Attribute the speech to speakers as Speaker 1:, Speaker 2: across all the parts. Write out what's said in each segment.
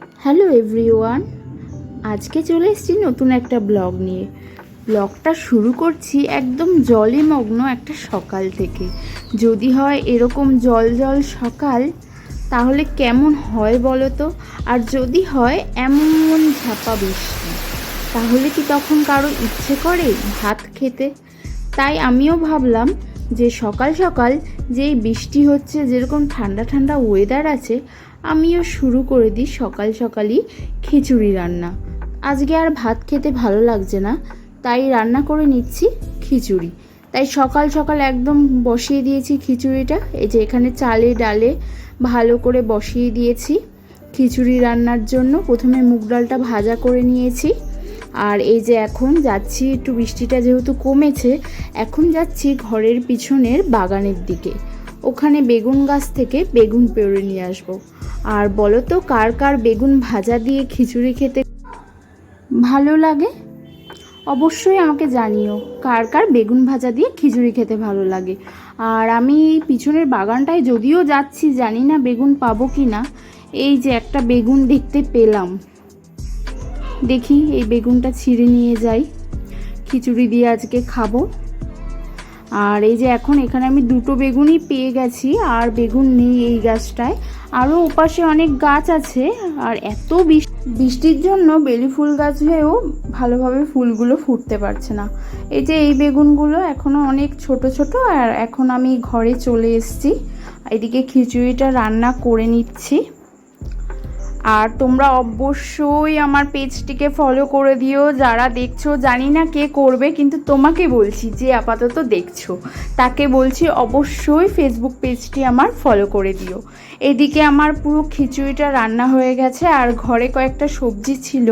Speaker 1: Hello everyone, আজকে চলে এসেছি নতুন একটা ব্লগ নিয়ে। ব্লগটা শুরু করছি একদম জলে মগ্ন একটা সকাল থেকে। যদি হয় এরকম জল জল সকাল, তাহলে কেমন হয় বলো তো? আর যদি হয় এমন ঝাপা বৃষ্টি, তাহলে কি তখন কারও ইচ্ছে করে ভাত খেতে? তাই আমিও ভাবলাম যে সকাল সকাল যেই বৃষ্টি হচ্ছে, যেরকম ঠান্ডা ঠান্ডা ওয়েদার আছে আমিও শুরু করে দিই সকাল সকালই খিচুড়ি রান্না। আজকে আর ভাত খেতে ভালো লাগছে না, তাই রান্না করে নিচ্ছি খিচুড়ি। তাই সকাল সকাল একদম বসিয়ে দিয়েছি খিচুড়িটা, এই যে এখানে চালে ডালে ভালো করে বসিয়ে দিয়েছি খিচুড়ি রান্নার জন্য। প্রথমে মুগ ডালটা ভাজা করে নিয়েছি, আর এই যে এখন যাচ্ছি, একটু বৃষ্টিটা যেহেতু কমেছে, এখন যাচ্ছি ঘরের পিছনের বাগানের দিকে। ওখানে বেগুন গাছ থেকে বেগুন পেড়ে নিয়ে আসব। আর বলো তো, কার কার বেগুন ভাজা দিয়ে খিচুড়ি খেতে ভালো লাগে? অবশ্যই আমাকে জানিও, কার কার বেগুন ভাজা দিয়ে খিচুড়ি খেতে ভালো লাগে। আর আমি এই পিছনের বাগানটায় যদিও যাচ্ছি, জানি না বেগুন পাবো কি না। এই যে একটা বেগুন দেখতে পেলাম। দেখি, এই বেগুনটা ছিঁড়ে নিয়ে যাই। খিচুড়ি দিয়ে আজকে খাব। আর এই যে এখন এখানে আমি দুটো বেগুনই পেয়ে গেছি, আর বেগুন নেই এই গাছটায়। আরও ওপাশে অনেক গাছ আছে, আর এত বৃষ- বৃষ্টির জন্য বেলি ফুল গাছ হয়েও ভালোভাবে ফুলগুলো ফুটতে পারছে না। এই যে এই বেগুনগুলো এখনও অনেক ছোট ছোট, আর এখন আমি ঘরে চলে এসেছি। এদিকে খিচুড়িটা রান্না করে নিচ্ছি। আর তোমরা অবশ্যই আমার পেজটিকে ফলো করে দিও। যারা দেখছ, জানি না কে করবে, কিন্তু তোমাকে বলছি, যে আপাতত দেখছ, তাকে বলছি অবশ্যই ফেসবুক পেজটি আমার ফলো করে দিও। এদিকে আমার পুরো খিচুড়িটা রান্না হয়ে গেছে, আর ঘরে কয়েকটা সবজি ছিল,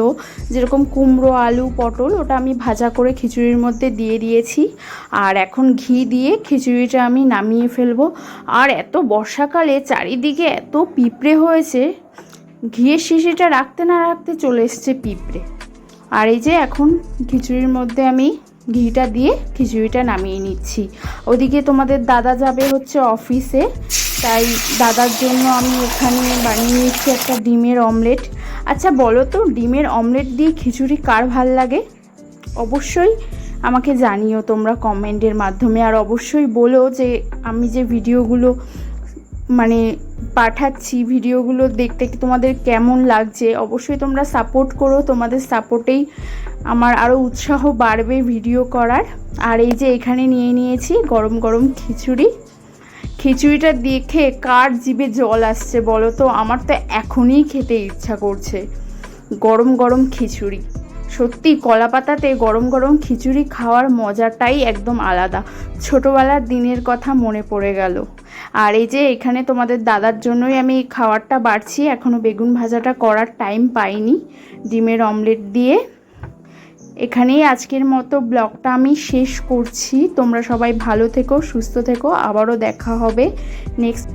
Speaker 1: যেরকম কুমড়ো, আলু, পটল, ওটা আমি ভাজা করে খিচুড়ির মধ্যে দিয়ে দিয়েছি। আর এখন ঘি দিয়ে খিচুড়িটা আমি নামিয়ে ফেলব। আর এত বর্ষাকালে চারিদিকে এত পিঁপড়ে হয়েছে ঘিয়ের শিশিটা রাখতে না রাখতে চলে এসছে পিঁপড়ে। আর এই যে এখন খিচুড়ির মধ্যে আমি ঘিটা দিয়ে খিচুড়িটা নামিয়ে নিচ্ছি। ওদিকে তোমাদের দাদা যাবে হচ্ছে অফিসে, তাই দাদার জন্য আমি এখানে বানিয়ে নিচ্ছি একটা ডিমের অমলেট। আচ্ছা বলো তো, ডিমের অমলেট দিয়ে খিচুড়ি কার ভালো লাগে? অবশ্যই আমাকে জানিও তোমরা কমেন্টের মাধ্যমে। আর অবশ্যই বলো যে আমি যে ভিডিওগুলো মানে পাঠাচ্ছি ভিডিওগুলো দেখতে তোমাদের কেমন লাগছে? অবশ্যই তোমরা সাপোর্ট করো, তোমাদের সাপোর্টেই আমার আরও উৎসাহ বাড়বে ভিডিও করার। আর এই যে এখানে নিয়ে নিয়েছি গরম গরম খিচুড়ি। খিচুড়িটা দেখে কার জিভে জল আসছে বলো তো? আমার তো এখনই খেতে ইচ্ছা করছে। গরম গরম খিচুড়ি। সত্যি কলা পাতাতে গরম গরম খিচুড়ি খাওয়ার মজাটাই একদম আলাদা। ছোটোবেলার দিনের কথা মনে পড়ে গেল। আর এই যে এখানে তোমাদের দাদার জন্যই আমি খাবারটা বাড়ছি এখনও বেগুন ভাজাটা করার টাইম পাইনি ডিমের অমলেট দিয়ে। এখানেই আজকের মতো ব্লগটা আমি শেষ করছি। তোমরা সবাই ভালো থেকো, সুস্থ থেকো, আবারও দেখা হবে নেক্সট